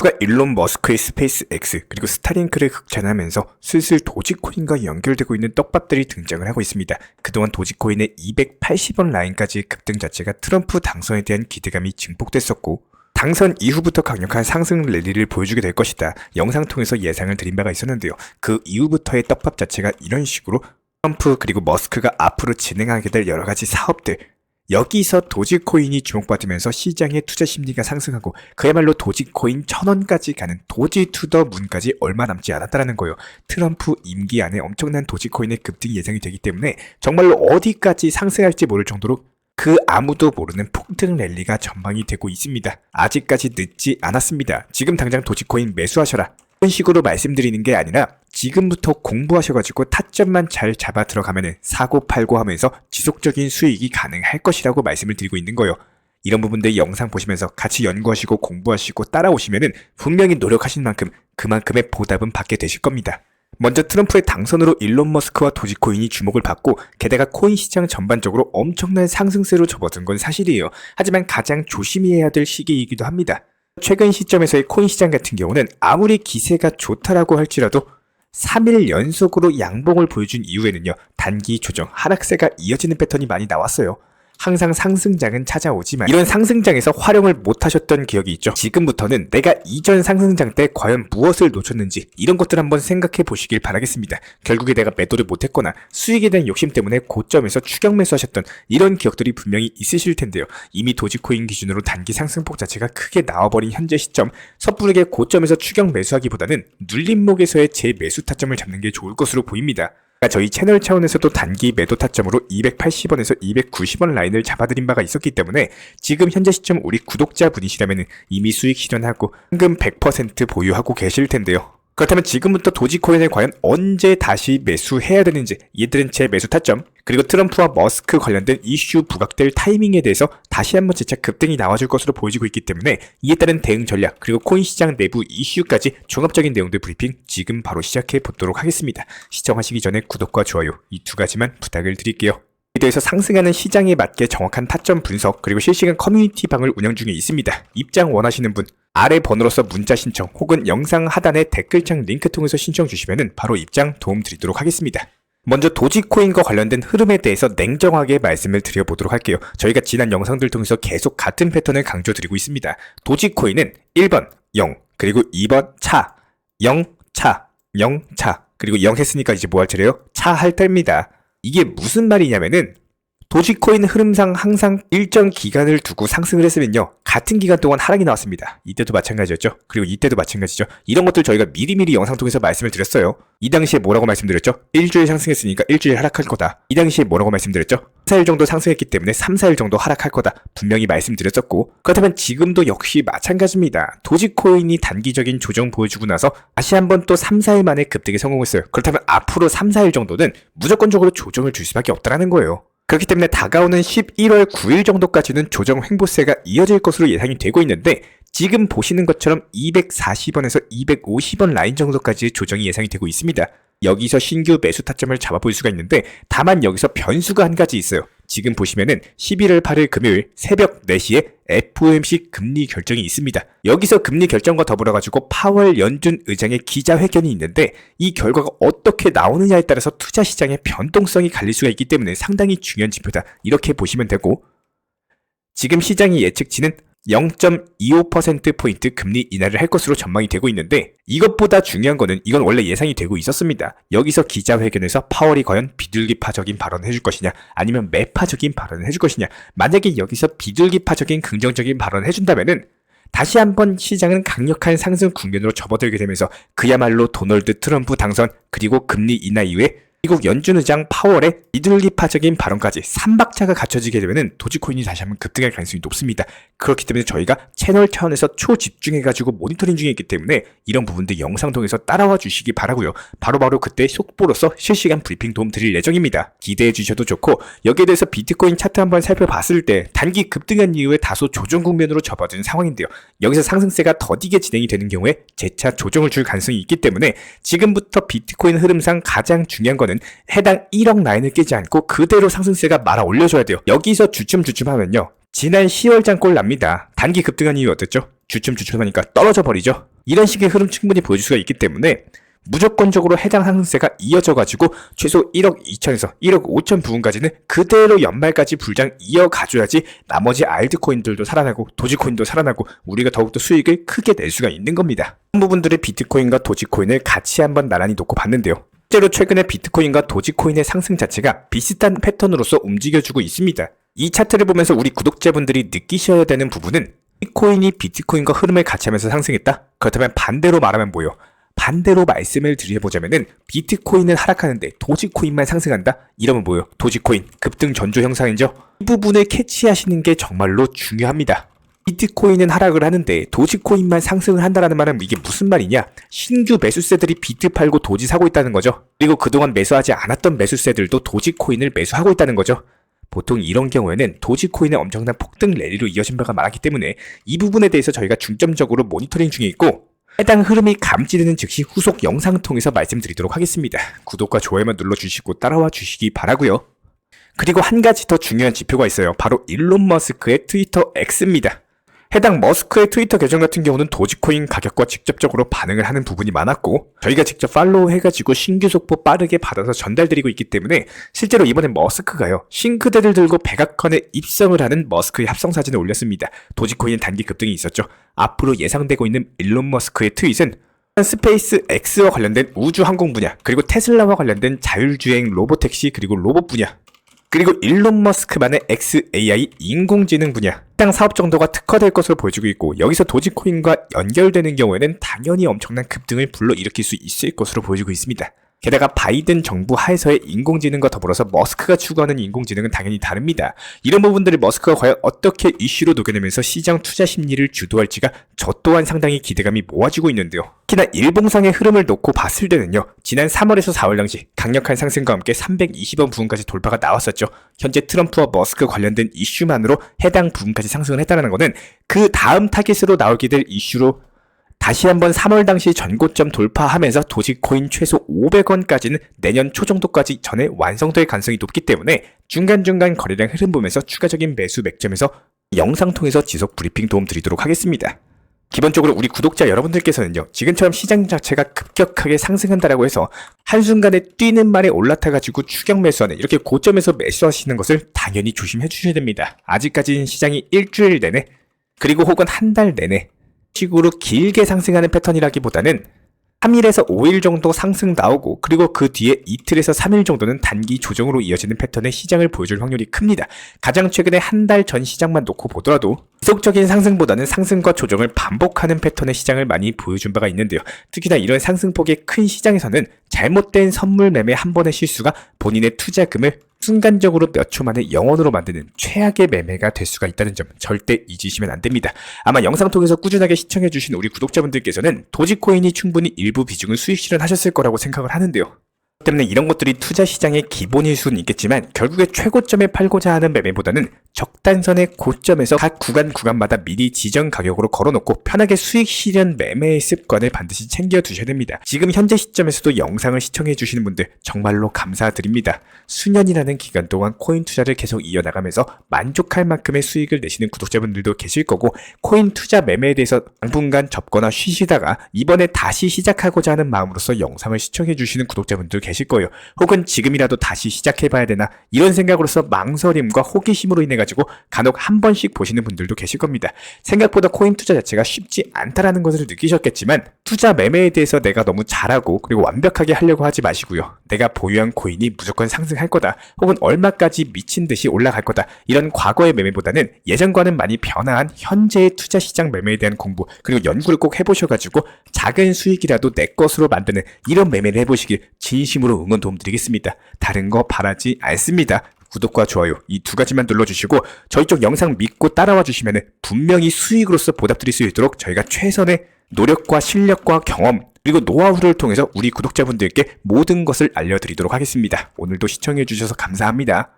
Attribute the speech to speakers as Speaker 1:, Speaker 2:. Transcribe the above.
Speaker 1: 트럼프가 일론 머스크의 스페이스 X 그리고 스타링크를 극찬하면서 슬슬 도지코인과 연결되고 있는 떡밥들이 등장을 하고 있습니다. 그동안 도지코인의 280원 라인까지 급등 자체가 트럼프 당선에 대한 기대감이 증폭됐었고 당선 이후부터 강력한 상승 랠리를 보여주게 될 것이다. 영상 통해서 예상을 드린 바가 있었는데요. 그 이후부터의 떡밥 자체가 이런 식으로 트럼프 그리고 머스크가 앞으로 진행하게 될 여러 가지 사업들 여기서 도지코인이 주목받으면서 시장의 투자 심리가 상승하고 그야말로 도지코인 천원까지 가는 도지 투더 문까지 얼마 남지 않았다라는 거예요. 트럼프 임기 안에 엄청난 도지코인의 급등이 예상이 되기 때문에 정말로 어디까지 상승할지 모를 정도로 그 아무도 모르는 폭등 랠리가 전망이 되고 있습니다. 아직까지 늦지 않았습니다. 지금 당장 도지코인 매수하셔라. 이런 식으로 말씀드리는 게 아니라 지금부터 공부하셔가지고 타점만 잘 잡아 들어가면 사고 팔고 하면서 지속적인 수익이 가능할 것이라고 말씀을 드리고 있는 거예요. 이런 부분들 영상 보시면서 같이 연구하시고 공부하시고 따라오시면은 분명히 노력하신 만큼 그만큼의 보답은 받게 되실 겁니다. 먼저 트럼프의 당선으로 일론 머스크와 도지코인이 주목을 받고 게다가 코인 시장 전반적으로 엄청난 상승세로 접어든 건 사실이에요. 하지만 가장 조심해야 될 시기이기도 합니다. 최근 시점에서의 코인 시장 같은 경우는 아무리 기세가 좋다라고 할지라도 3일 연속으로 양봉을 보여준 이후에는요, 단기 조정, 하락세가 이어지는 패턴이 많이 나왔어요. 항상 상승장은 찾아오지만 이런 상승장에서 활용을 못하셨던 기억이 있죠. 지금부터는 내가 이전 상승장 때 과연 무엇을 놓쳤는지 이런 것들 한번 생각해 보시길 바라겠습니다. 결국에 내가 매도를 못했거나 수익에 대한 욕심 때문에 고점에서 추격 매수하셨던 이런 기억들이 분명히 있으실 텐데요. 이미 도지코인 기준으로 단기 상승폭 자체가 크게 나와버린 현재 시점 섣부르게 고점에서 추격 매수하기보다는 눌림목에서의 제 매수 타점을 잡는 게 좋을 것으로 보입니다. 저희 채널 차원에서도 단기 매도 타점으로 280원에서 290원 라인을 잡아드린 바가 있었기 때문에 지금 현재 시점 우리 구독자분이시라면 이미 수익 실현하고 현금 100% 보유하고 계실 텐데요. 그렇다면 지금부터 도지코인을 과연 언제 다시 매수해야 되는지 이들은 제 매수 타점 그리고 트럼프와 머스크 관련된 이슈 부각될 타이밍에 대해서 다시 한번 재차 급등이 나와줄 것으로 보여지고 있기 때문에 이에 따른 대응 전략 그리고 코인 시장 내부 이슈까지 종합적인 내용들 브리핑 지금 바로 시작해 보도록 하겠습니다. 시청하시기 전에 구독과 좋아요 이 두 가지만 부탁을 드릴게요. 대해서 상승하는 시장에 맞게 정확한 타점 분석 그리고 실시간 커뮤니티 방을 운영 중에 있습니다. 입장 원하시는 분 아래 번호로서 문자 신청 혹은 영상 하단의 댓글창 링크 통해서 신청 주시면 바로 입장 도움 드리도록 하겠습니다. 먼저 도지코인과 관련된 흐름에 대해서 냉정하게 말씀을 드려보도록 할게요. 저희가 지난 영상들 통해서 계속 같은 패턴을 강조드리고 있습니다. 도지코인은 1번 0 그리고 2번 차 0, 차, 0, 차 그리고 0 했으니까 이제 뭐 할 차례요? 차 할 때입니다. 이게 무슨 말이냐면은 도지코인 흐름상 항상 일정 기간을 두고 상승을 했으면요. 같은 기간 동안 하락이 나왔습니다. 이때도 마찬가지였죠. 그리고 이때도 마찬가지죠. 이런 것들 저희가 미리미리 영상 통해서 말씀을 드렸어요. 이 당시에 뭐라고 말씀드렸죠? 일주일 상승했으니까 일주일 하락할 거다. 이 당시에 뭐라고 말씀드렸죠? 4일 정도 상승했기 때문에 3, 4일 정도 하락할 거다. 분명히 말씀드렸었고 그렇다면 지금도 역시 마찬가지입니다. 도지코인이 단기적인 조정 보여주고 나서 다시 한번 또 3, 4일 만에 급등에 성공했어요. 그렇다면 앞으로 3, 4일 정도는 무조건적으로 조정을 줄 수밖에 없다는 거예요. 그렇기 때문에 다가오는 11월 9일 정도까지는 조정 횡보세가 이어질 것으로 예상이 되고 있는데 지금 보시는 것처럼 240원에서 250원 라인 정도까지의 조정이 예상이 되고 있습니다. 여기서 신규 매수 타점을 잡아볼 수가 있는데 다만 여기서 변수가 한 가지 있어요. 지금 보시면은 11월 8일 금요일 새벽 4시에 FOMC 금리 결정이 있습니다. 여기서 금리 결정과 더불어 가지고 파월 연준 의장의 기자회견이 있는데 이 결과가 어떻게 나오느냐에 따라서 투자 시장의 변동성이 갈릴 수가 있기 때문에 상당히 중요한 지표다. 이렇게 보시면 되고 지금 시장의 예측치는 0.25%포인트 금리 인하를 할 것으로 전망이 되고 있는데 이것보다 중요한 거는 이건 원래 예상이 되고 있었습니다. 여기서 기자회견에서 파월이 과연 비둘기파적인 발언을 해줄 것이냐 아니면 매파적인 발언을 해줄 것이냐 만약에 여기서 비둘기파적인 긍정적인 발언을 해준다면은 다시 한번 시장은 강력한 상승 국면으로 접어들게 되면서 그야말로 도널드 트럼프 당선 그리고 금리 인하 이후에 미국 연준 의장 파월의 비둘기파적인 발언까지 3박자가 갖춰지게 되면 도지코인이 다시 한번 급등할 가능성이 높습니다. 그렇기 때문에 저희가 채널 차원에서 초집중해가지고 모니터링 중에 있기 때문에 이런 부분들 영상 통해서 따라와 주시기 바라고요. 바로바로 그때 속보로서 실시간 브리핑 도움 드릴 예정입니다. 기대해 주셔도 좋고 여기에 대해서 비트코인 차트 한번 살펴봤을 때 단기 급등한 이후에 다소 조정 국면으로 접어든 상황인데요. 여기서 상승세가 더디게 진행이 되는 경우에 재차 조정을 줄 가능성이 있기 때문에 지금부터 비트코인 흐름상 가장 중요한 건 거는 해당 1억 라인을 깨지 않고 그대로 상승세가 말아 올려줘야 돼요. 여기서 주춤주춤 하면요. 지난 10월 장꼴 납니다. 단기 급등한 이유 어땠죠? 주춤주춤하니까 떨어져 버리죠. 이런 식의 흐름 충분히 보여줄 수가 있기 때문에 무조건적으로 해당 상승세가 이어져가지고 최소 1억 2천에서 1억 5천 부분까지는 그대로 연말까지 불장 이어가줘야지 나머지 알트코인들도 살아나고 도지코인도 살아나고 우리가 더욱더 수익을 크게 낼 수가 있는 겁니다. 한 부분들의 비트코인과 도지코인을 같이 한번 나란히 놓고 봤는데요. 실제로 최근에 비트코인과 도지코인의 상승 자체가 비슷한 패턴으로서 움직여주고 있습니다. 이 차트를 보면서 우리 구독자분들이 느끼셔야 되는 부분은 비트코인이 비트코인과 흐름을 같이 하면서 상승했다? 그렇다면 반대로 말하면 뭐요? 반대로 말씀을 드려보자면은 비트코인은 하락하는데 도지코인만 상승한다? 이러면 뭐요? 도지코인 급등 전조 형상이죠? 이 부분을 캐치하시는 게 정말로 중요합니다. 비트코인은 하락을 하는데 도지코인만 상승을 한다라는 말은 이게 무슨 말이냐? 신규 매수세들이 비트 팔고 도지 사고 있다는 거죠. 그리고 그동안 매수하지 않았던 매수세들도 도지코인을 매수하고 있다는 거죠. 보통 이런 경우에는 도지코인의 엄청난 폭등 랠리로 이어진 바가 많았기 때문에 이 부분에 대해서 저희가 중점적으로 모니터링 중에 있고 해당 흐름이 감지되는 즉시 후속 영상 통해서 말씀드리도록 하겠습니다. 구독과 좋아요만 눌러주시고 따라와 주시기 바라고요. 그리고 한 가지 더 중요한 지표가 있어요. 바로 일론 머스크의 트위터 X입니다. 해당 머스크의 트위터 계정 같은 경우는 도지코인 가격과 직접적으로 반응을 하는 부분이 많았고 저희가 직접 팔로우 해가지고 신규 속보 빠르게 받아서 전달드리고 있기 때문에 실제로 이번에 머스크가요 싱크대를 들고 백악관에 입성을 하는 머스크의 합성 사진을 올렸습니다. 도지코인 단기 급등이 있었죠. 앞으로 예상되고 있는 일론 머스크의 트윗은 스페이스 X와 관련된 우주 항공 분야, 그리고 테슬라와 관련된 자율주행 로보택시, 그리고 로봇 분야, 그리고 일론 머스크만의 XAI 인공지능 분야 해당 사업 정도가 특화될 것으로 보여지고 있고 여기서 도지코인과 연결되는 경우에는 당연히 엄청난 급등을 불러일으킬 수 있을 것으로 보여지고 있습니다. 게다가 바이든 정부 하에서의 인공지능과 더불어서 머스크가 추구하는 인공지능은 당연히 다릅니다. 이런 부분들을 머스크가 과연 어떻게 이슈로 녹여내면서 시장 투자 심리를 주도할지가 저 또한 상당히 기대감이 모아지고 있는데요. 특히나 일봉상의 흐름을 놓고 봤을 때는요. 지난 3월에서 4월 당시 강력한 상승과 함께 320원 부분까지 돌파가 나왔었죠. 현재 트럼프와 머스크 관련된 이슈만으로 해당 부분까지 상승을 했다는 것은 그 다음 타깃으로 나오게 될 이슈로 다시 한번 3월 당시 전고점 돌파하면서 도지코인 최소 500원까지는 내년 초 정도까지 전에 완성될 가능성이 높기 때문에 중간중간 거래량 흐름 보면서 추가적인 매수 맥점에서 영상 통해서 지속 브리핑 도움 드리도록 하겠습니다. 기본적으로 우리 구독자 여러분들께서는요, 지금처럼 시장 자체가 급격하게 상승한다라고 해서 한순간에 뛰는 말에 올라타가지고 추격 매수하는 이렇게 고점에서 매수하시는 것을 당연히 조심해 주셔야 됩니다. 아직까지는 시장이 일주일 내내, 그리고 혹은 한 달 내내 식으로 길게 상승하는 패턴이라기보다는 3일에서 5일 정도 상승 나오고 그리고 그 뒤에 이틀에서 3일 정도는 단기 조정으로 이어지는 패턴의 시장을 보여줄 확률이 큽니다. 가장 최근에 한 달 전 시장만 놓고 보더라도 지속적인 상승보다는 상승과 조정을 반복하는 패턴의 시장을 많이 보여준 바가 있는데요. 특히나 이런 상승폭의 큰 시장에서는 잘못된 선물 매매 한 번의 실수가 본인의 투자금을 순간적으로 몇 초 만에 영원으로 만드는 최악의 매매가 될 수가 있다는 점 절대 잊으시면 안 됩니다. 아마 영상 통해서 꾸준하게 시청해주신 우리 구독자분들께서는 도지코인이 충분히 일부 비중을 수익 실현하셨을 거라고 생각을 하는데요. 때문에 이런 것들이 투자 시장의 기본일 수는 있겠지만 결국에 최고점에 팔고자 하는 매매보다는 적단선의 고점에서 각 구간 구간마다 미리 지정 가격으로 걸어놓고 편하게 수익 실현 매매의 습관을 반드시 챙겨 두셔야 됩니다. 지금 현재 시점에서도 영상을 시청해 주시는 분들 정말로 감사드립니다. 수년이라는 기간 동안 코인 투자를 계속 이어나가면서 만족할 만큼의 수익을 내시는 구독자분들도 계실 거고 코인 투자 매매에 대해서 당분간 접거나 쉬시다가 이번에 다시 시작하고자 하는 마음으로서 영상을 시청해 주시는 구독자분들 계실 거예요. 혹은 지금이라도 다시 시작해봐야 되나 이런 생각으로서 망설임과 호기심으로 인해 가지고 간혹 한 번씩 보시는 분들도 계실 겁니다. 생각보다 코인 투자 자체가 쉽지 않다라는 것을 느끼셨겠지만 투자 매매에 대해서 내가 너무 잘하고 그리고 완벽하게 하려고 하지 마시고요. 내가 보유한 코인이 무조건 상승할 거다. 혹은 얼마까지 미친 듯이 올라갈 거다. 이런 과거의 매매보다는 예전과는 많이 변화한 현재의 투자 시장 매매에 대한 공부 그리고 연구를 꼭 해보셔가지고 작은 수익이라도 내 것으로 만드는 이런 매매를 해보시길 진심으로 응원 도움 드리겠습니다. 다른 거 바라지 않습니다. 구독과 좋아요 이 두 가지만 눌러주시고 저희 쪽 영상 믿고 따라와 주시면 분명히 수익으로서 보답드릴 수 있도록 저희가 최선의 노력과 실력과 경험 그리고 노하우를 통해서 우리 구독자분들께 모든 것을 알려드리도록 하겠습니다. 오늘도 시청해 주셔서 감사합니다.